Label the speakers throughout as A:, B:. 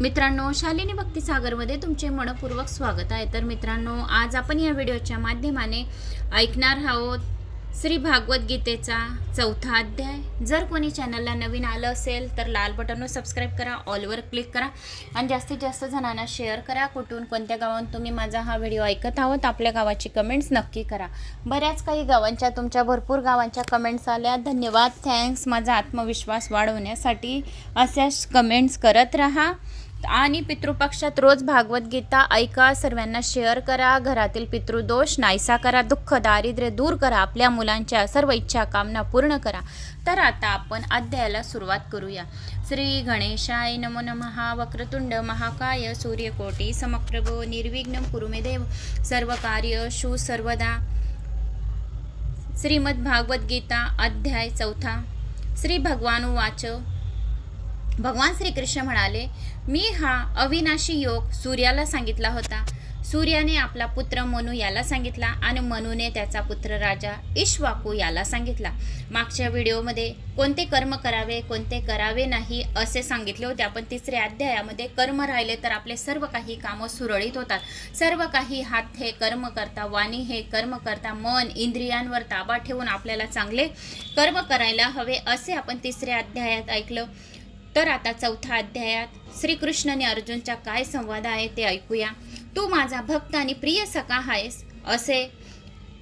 A: मित्रांनो शालिनी भक्तिसागरमध्ये तुमचे मनपूर्वक स्वागत आहे. तर मित्रांनो आज आपण या व्हिडिओच्या माध्यमाने ऐकणार आहोत श्री भागवद्गीतेचा चौथा अध्याय. जर कोणी चॅनलला नवीन आलं असेल तर लाल बटनवर सबस्क्राईब करा ऑलवर क्लिक करा आणि जास्तीत जास्त जणांना शेअर करा. कुठून कोणत्या गावाहून तुम्ही माझा हा व्हिडिओ ऐकत आहोत आपल्या गावाची कमेंट्स नक्की करा. बऱ्याच काही गावांच्या तुमच्या भरपूर गावांच्या कमेंट्स आल्या. धन्यवाद. थँक्स माझा आत्मविश्वास वाढवण्यासाठी अशाच कमेंट्स करत राहा. आणि पितृपक्षात रोज भागवत गीता ऐका सर्वांना शेअर करा घरातील पितृदोष नाहीसा करा दुःख दारिद्र्य दूर करा आपल्या मुलांच्या सर्व इच्छा कामना पूर्ण करा. तर आता आपण अध्यायाला सुरुवात करूया. श्री गणेशाय नमो नमहा वक्रतुंड महाकाय सूर्यकोटी समप्रभो निर्विघ्न कुरुमे देव सर्व कार्य शु सर्वदा. श्रीमद भागवत गीता अध्याय चौथा. श्री भगवान वाच भगवान श्रीकृष्ण म्हणाले मी हा अविनाशी योग सूर्याला सांगितला होता. सूर्याने आपला पुत्र मनू याला सांगितला आणि मनूने त्याचा पुत्र राजा इश्वाकू याला सांगितला. मागच्या व्हिडिओमध्ये कोणते कर्म करावे कोणते करावे नाही असे सांगितले होते. आपण तिसऱ्या अध्यायामध्ये कर्म राहिले तर आपले सर्व काही कामं सुरळीत होतात. सर्व काही हात हे कर्म करता वाणी हे कर्म करता मन इंद्रियांवर ताबा ठेवून आपल्याला चांगले कर्म करायला हवे असे आपण तिसऱ्या अध्यायात ऐकलं. तर आता चौथ्या अध्यायात श्रीकृष्णाने अर्जुनचा काय संवाद आहे ते ऐकूया. तू माझा भक्त आणि प्रिय सखा आहेस असे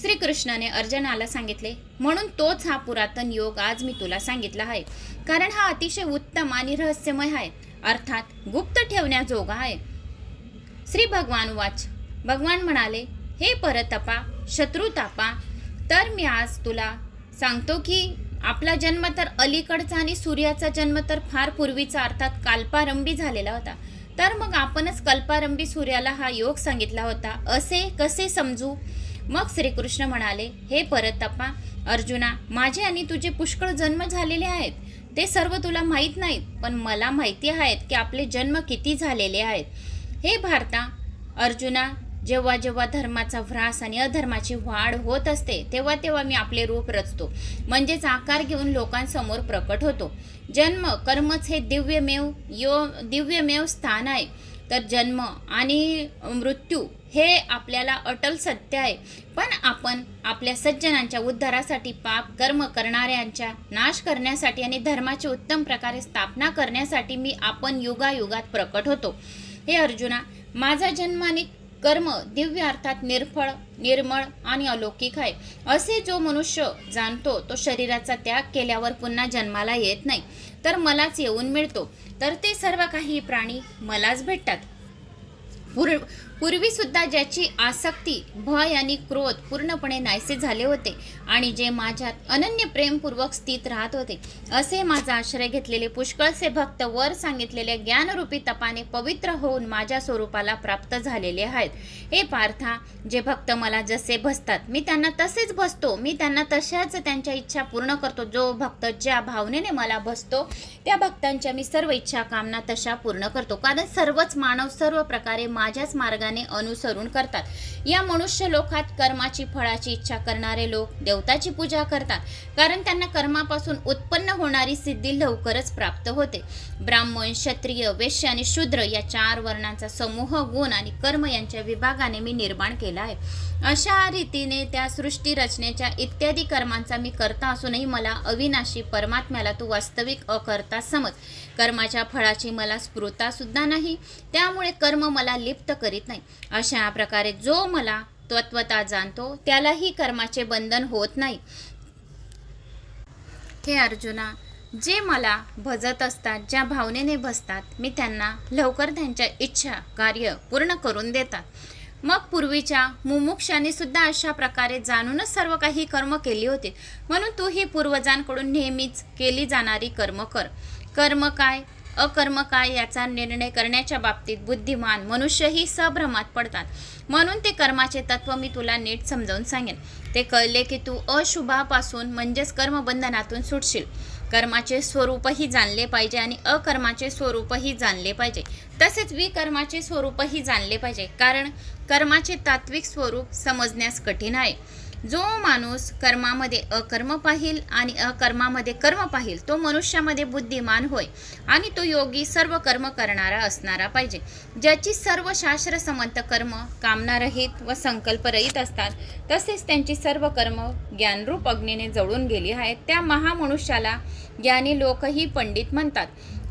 A: श्रीकृष्णाने अर्जुनाला सांगितले. म्हणून तोच हा पुरातन योग आज मी तुला सांगितला आहे. कारण हा अतिशय उत्तम आणि रहस्यमय आहे. अर्थात गुप्त ठेवण्याजोगा आहे. श्री भगवान वाच. भगवान म्हणाले हे परतपा शत्रुतापा तर मी आज तुला सांगतो की आपला जन्म तर अलीकडचा आणि सूर्याचा जन्म तर फार पूर्वीचा अर्थात काल्पारंभी झालेला होता. तर मग आपणच कल्पारंभी सूर्याला हा योग सांगितला होता. असे कसे समजू? मग श्रीकृष्ण म्हणाले हे परतप्पा अर्जुना माझे आणि तुझे पुष्कळ जन्म झालेले आहेत. ते सर्व तुला माहीत नाहीत पण मला माहिती आहेत की आपले जन्म किती झालेले आहेत. हे भारता अर्जुना जेव्हा जेव्हा धर्माचा ह्रास आणि अधर्माची वाढ होत असते तेव्हा तेव्हा मी आपले रूप रचतो. म्हणजेच आकार घेऊन लोकांसमोर प्रकट होतो. जन्म कर्मच हे दिव्यमेव यो दिव्यमेव स्थान आहे. तर जन्म आणि मृत्यू हे आपल्याला अटल सत्य आहे. पण आपण आपल्या सज्जनांच्या उद्धारासाठी पाप कर्म करणाऱ्यांच्या नाश करण्यासाठी आणि धर्माची उत्तम प्रकारे स्थापना करण्यासाठी मी आपण युगायुगात प्रकट होतो. हे अर्जुना माझा जन्म आणि कर्म दिव्य अर्थात निर्फळ निर्मळ आणि अलौकिक आहे. असे जो मनुष्य जाणतो तो शरीराचा त्याग केल्यावर पुन्हा जन्माला येत नाही. तर मलाच येऊन मिळतो. तर ते सर्व काही प्राणी मलाच भेटतात. पूर्ण पूर्वी सुद्धा ज्याची आसक्ती भय आणि क्रोध पूर्णपणे नाहीसे झाले होते आणि जे माझ्यात अनन्य प्रेमपूर्वक स्थित राहत होते असे माझा आश्रय घेतलेले पुष्कळसे भक्त वर सांगितलेल्या ज्ञानरूपी तपाने पवित्र होऊन माझ्या स्वरूपाला प्राप्त झालेले आहेत. हे पार्था जे भक्त मला जसे भसतात मी त्यांना तसेच भसतो मी त्यांना तशाच त्यांच्या इच्छा पूर्ण करतो जो भक्त ज्या भावनेने मला भसतो त्या भक्तांच्या मी सर्व इच्छा कामना तशा पूर्ण करतो. कारण सर्वच मानव सर्व प्रकारे माझ्याच मार्गाने अनुसरून करतात. या मनुष्य लोकात कर्माची फळाची इच्छा करणारे लोक देवताची पूजा करतात. कारण त्यांना कर्मापासून उत्पन्न होणारी सिद्धी लवकरच प्राप्त होते. ब्राह्मण क्षत्रिय वेश्य आणि शूद्र या चार वर्णांचा समूह गुण आणि कर्म यांच्या विभागाने मी निर्माण केला आहे. अशा रीतीने त्या सृष्टी रचनेच्या इत्यादी कर्मांचा मी करता असूनही मला अविनाशी परमात्म्याला तू वास्तविक अकर्ता समज. कर्माच्या फळाची मला स्फुरता सुद्धा नाही. त्यामुळे कर्म मला लिप्त करीत नाही. अशा प्रकारे जो मला तत्वता जाणतो त्यालाही कर्माचे बंधन होत नाही. हे अर्जुना जे मला भजत असतात ज्या भावनेने भसतात मी त्यांना लवकर त्यांच्या इच्छा कार्य पूर्ण करून देतात. मग पूर्वीच्या मुमुक्षाने सुद्धा अशा प्रकारे जाणूनच सर्व काही कर्म केली होती. म्हणून तू ही पूर्वजांकडून नेहमीच केली जाणारी कर्म कर. कर्म काय? अकर्म काय याचा निर्णय करण्याच्या बाबतीत बुद्धिमान मनुष्यही सभ्रमात पडतात. म्हणून ते कर्माचे तत्व मी तुला नीट समजावून सांगेन. ते कळले की तू अशुभापासून म्हणजेच कर्मबंधनातून सुटशील. कर्माचे स्वरूपही जाणले पाहिजे आणि अकर्माचे स्वरूपही जाणले पाहिजे. तसेच विकर्माचे स्वरूपही जाणले पाहिजे. कारण कर्माचे तात्विक स्वरूप समजण्यास कठीण आहे. जो माणूस कर्मामध्ये अकर्म पाहिल आणि अकर्मामध्ये कर्म पाहिल तो मनुष्यामध्ये बुद्धिमान होय आणि तो योगी सर्व कर्म करणारा असणारा पाहिजे. ज्याची सर्व शास्त्र समंत कर्म कामनारहित व संकल्परहित असतात तसेच त्यांची सर्व कर्म ज्ञानरूप अग्नीने जळून गेली आहेत. त्या महामनुष्याला ज्ञानी लोकही पंडित म्हणतात.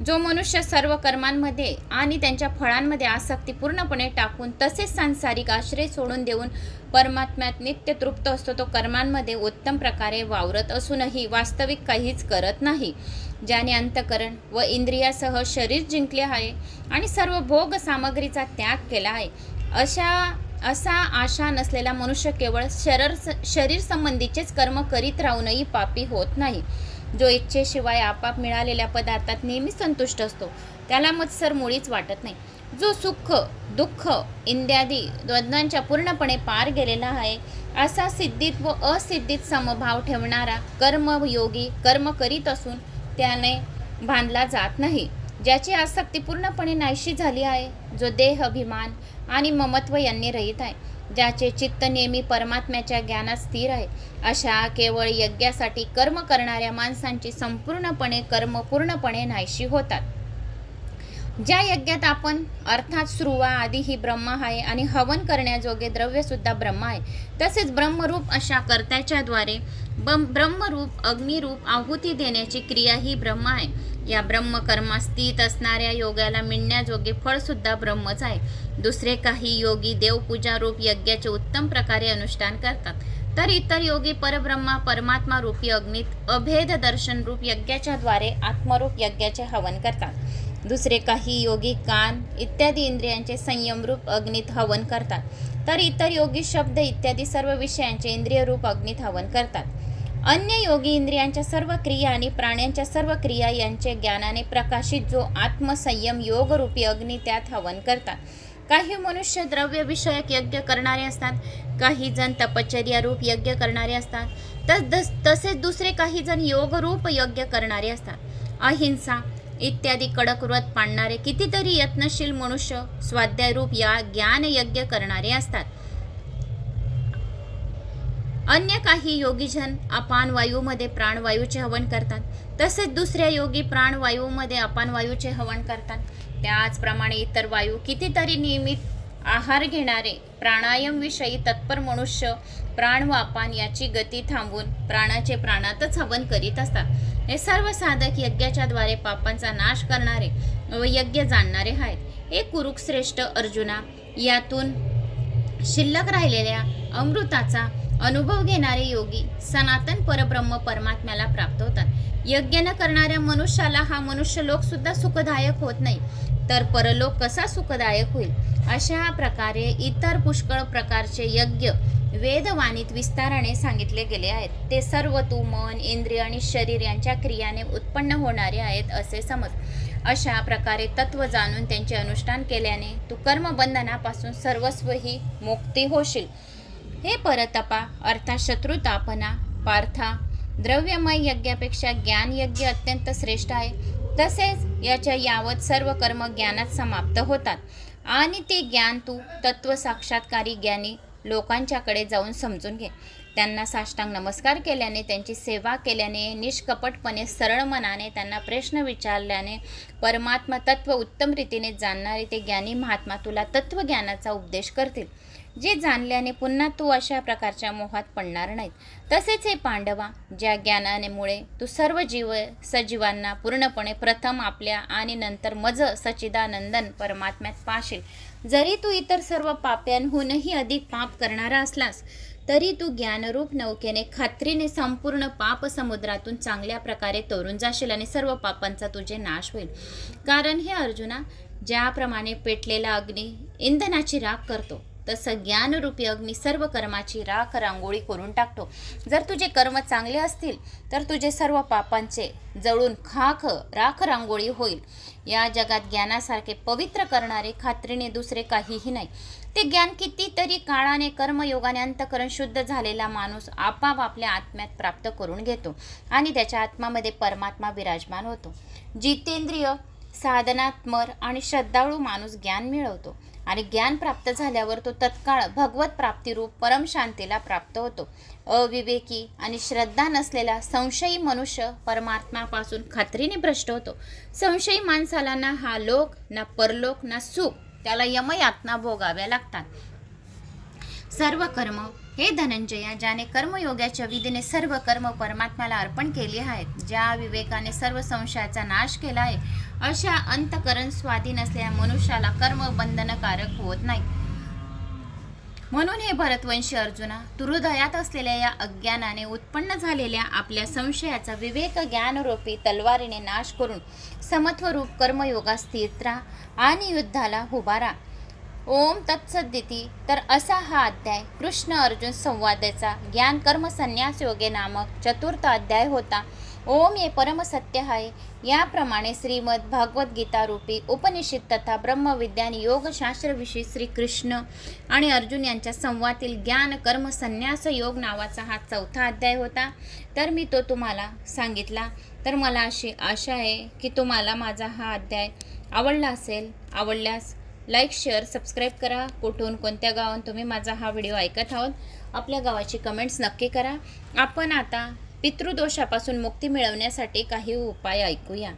A: जो मनुष्य सर्व कर्मांमध्ये आणि त्यांच्या फळांमध्ये आसक्ती पूर्णपणे टाकून तसेच सांसारिक आश्रय सोडून देऊन परमात्म्यात नित्य तृप्त असतो तो कर्मांमध्ये उत्तम प्रकारे वावरत असूनही वास्तविक काहीच करत नाही. ज्याने अंतकरण व इंद्रियासह शरीर जिंकले आहे आणि सर्व भोग सामग्रीचा त्याग केला आहे अशा असा आशा नसलेला मनुष्य केवळ शरीर शरीर संबंधीचेच कर्म करीत राहूनही पापी होत नाही. जो इच्छेशिवाय आपाप मिळालेल्या पदार्थात नेहमी संतुष्ट असतो. त्याला मत्सर मुळीच वाटत नाही. जो सुख दुःख इत्यादी द्वंद्वांच्या पूर्णपणे पार गेलेला आहे असा सिद्धीत व असिद्धीत समभाव ठेवणारा कर्मयोगी कर्म करीत असून त्याने बांधला जात नाही. ज्याची आसक्ती पूर्णपणे नाहीशी झाली आहे जो देह अभिमान आणि ममत्व यांनी रहित आहे. ज्याचे चित्त नेहमी परमात्म्याच्या ज्ञानात स्थिर आहे अशा केवळ यज्ञासाठी कर्म करणाऱ्या माणसांची संपूर्णपणे कर्म पूर्णपणे नाहीशी होतात. ज्या यज्ञात आपण अर्थात सुरुवा आदी ही ब्रह्म आहे आणि हवन करण्याजोगे द्रव्यसुद्धा ब्रह्मा ब्रह्म आहे. तसेच ब्रह्मरूप अशा कर्त्याच्याद्वारे ब ब्रह्मरूप अग्निरूप आहुती देण्याची क्रिया ही ब्रह्म आहे. या ब्रह्मकर्मा स्थित असणाऱ्या योगाला मिळण्याजोगे फळसुद्धा ब्रह्मच आहे. दुसरे काही योगी देवपूजा रूप यज्ञाचे उत्तम प्रकारे अनुष्ठान करतात. तर इतर योगी परब्रह्मा परमात्मा रूपी अग्नीत अभेद दर्शन रूप यज्ञाच्याद्वारे आत्मरूप यज्ञाचे हवन करतात. दुसरे काही योगी कान इत्यादी इंद्रियांचे संयमरूप अग्नीत हवन करतात. तर इतर योगी शब्द इत्यादी सर्व विषयांचे इंद्रियरूप अग्नीत हवन करतात. अन्य योगी इंद्रियांच्या सर्व क्रिया आणि प्राण्यांच्या सर्व क्रिया यांचे ज्ञानाने प्रकाशित जो आत्मसंयम योगरूपी अग्नी त्यात हवन करतात. काही मनुष्य द्रव्य विषयक यज्ञ करणारे असतात काही जण तपश्चर्या रूप यज्ञ करणारे असतात तस तसेच दुसरे काही जण योगरूप यज्ञ करणारे असतात. अहिंसा इत्यादी कडक व्रत पाळणारे कितीतरी यत्नशील मनुष्य स्वाध्यायरूप या ज्ञान यज्ञ करणारे असतात. अन्य काही योगीजन अपान वायूमध्ये प्राणवायूचे हवन करतात. तसेच दुसऱ्या योगी प्राणवायूमध्ये अपान वायूचे हवन करतात. त्याचप्रमाणे इतर वायू कितीतरी नियमित आहार घेणारे प्राणायामविषयी तत्पर मनुष्य प्राण व अपान याची गती थांबवून प्राणाचे प्राणातच हवन करीत असतात. हे सर्व साधक यज्ञाच्या द्वारे पापांचा नाश करणारे व यज्ञ जाणणारे आहेत. हे कुरुकश्रेष्ठ अर्जुना यातून शिल्लक राहिलेल्या अमृताचा अनुभव घेणारे योगी सनातन परब्रह्म परमात्म्याला प्राप्त होतात. यज्ञ न करणाऱ्या मनुष्याला हा मनुष्य लोक सुद्धा सुखदायक होत नाही. तर परलोक कसा सुखदायक होईल? अशा प्रकारे इतर पुष्कळ प्रकारचे यज्ञ वेदवाणीत विस्ताराने सांगितले गेले आहेत. ते सर्व तू मन इंद्रिय आणि शरीर यांच्या क्रियाने उत्पन्न होणारे आहेत असे समज. अशा प्रकारे तत्व जाणून त्यांचे अनुष्ठान केल्याने तू कर्मबंधनापासून सर्वस्व ही मुक्ती होशील. हे परतपा अर्थात शत्रुतापना पार्था द्रव्यमय यज्ञापेक्षा ज्ञान यज्ञ अत्यंत श्रेष्ठ आहे. तसेच याच्या यावत सर्व कर्म ज्ञानात समाप्त होतात. आणि ते ज्ञान तू तत्व साक्षात्कारी ज्ञानी लोकांच्याकडे जाऊन समजून घे. त्यांना साष्टांग नमस्कार केल्याने त्यांची सेवा केल्याने निष्कपटपणे सरळ मनाने त्यांना प्रश्न विचारल्याने परमात्मा तत्व उत्तम रीतीने जाणणारे ते ज्ञानी महात्मा तुला तत्वज्ञानाचा उपदेश करतील. जे जाणल्याने पुन्हा तू अशा प्रकारच्या मोहात पडणार नाहीत. तसेच हे पांडवा ज्या ज्ञानानेमुळे तू सर्व जीव सजीवांना पूर्णपणे प्रथम आपल्या आणि नंतर मज सचिदानंदन परमात्म्यात पाशील. जरी तू इतर सर्व पाप्यांहूनही अधिक पाप करणारा असलास तरी तू ज्ञानरूप नौकेने खात्रीने संपूर्ण पाप समुद्रातून चांगल्या प्रकारे तोरून जाशील आणि सर्व पापांचा तुझे नाश होईल. कारण हे अर्जुना ज्याप्रमाणे पेटलेला अग्नी इंधनाची राख करतो. तसं ज्ञानरूपी अग्नी सर्व कर्माची राख रांगोळी करून टाकतो. जर तुझे कर्म चांगले असतील तर तुझे सर्व पापांचे जळून खाख राख रांगोळी होईल. या जगात ज्ञानासारखे पवित्र करणारे खात्रीने दुसरे काहीही नाही. ते ज्ञान कितीतरी काळाने कर्मयोगाने अंतकरण शुद्ध झालेला माणूस आपाप आपल्या आत्म्यात प्राप्त करून घेतो आणि त्याच्या आत्मामध्ये परमात्मा विराजमान होतो. जितेंद्रिय साधनात्मर आणि श्रद्धाळू माणूस ज्ञान मिळवतो. आणि ज्ञान प्राप्त झाल्यावर तो तत्काळ भगवत प्राप्तिरूप परमशांतीला प्राप्त होतो. अविवेकी आणि श्रद्धा नसलेला संशयी मनुष्य परमात्म्यापासून खात्रीने भ्रष्ट होतो. संशयी माणसाला ना हा लोक ना परलोक ना सुख त्याला यमयातना भोगाव्या लागतात. सर्व कर्म हे धनंजया ज्याने कर्मयोगाच्या विधीने सर्व कर्म परमात्म्याला अर्पण केले आहेत ज्या विवेकाने सर्व संशयाचा नाश केला आहे अशा अंतकरण स्वाधीन असलेल्या मनुष्याला कर्म बंधनकारक होत नाही. म्हणून हे भरतवंशी अर्जुना तुरुदयात असलेल्या या अज्ञानाने उत्पन्न झालेल्या आपल्या संशयाचा विवेक ज्ञानरूपी तलवारीने नाश करून समत्वरूप कर्मयोगा स्थिर आणि युद्धाला उभारा ओम तत्सदिती. तर असा हा अध्याय कृष्ण अर्जुन संवादाचा ज्ञान कर्म संन्यास योगे नामक चतुर्थ अध्याय होता. ओम हे परमसत्य आहे. याप्रमाणे श्रीमद भागवद्गीता रूपी उपनिषद तथा ब्रह्मविज्ञान योगशास्त्रविषयी श्रीकृष्ण आणि अर्जुन यांच्या संवादातील ज्ञान कर्म संन्यास योग नावाचा हा चौथा अध्याय होता. तर मी तो तुम्हाला सांगितला. तर मला अशी आशा आहे की तुम्हाला माझा हा अध्याय आवडला असेल आवडल्यास लाईक शेअर सबस्क्राईब करा. कुठून कोणत्या गावात तुम्ही माझा हा व्हिडिओ ऐकत आहोत आपल्या गावाची कमेंट्स नक्की करा. आपण आता पितृदोषापासून मुक्ती मिळवण्यासाठी काही उपाय ऐकूया.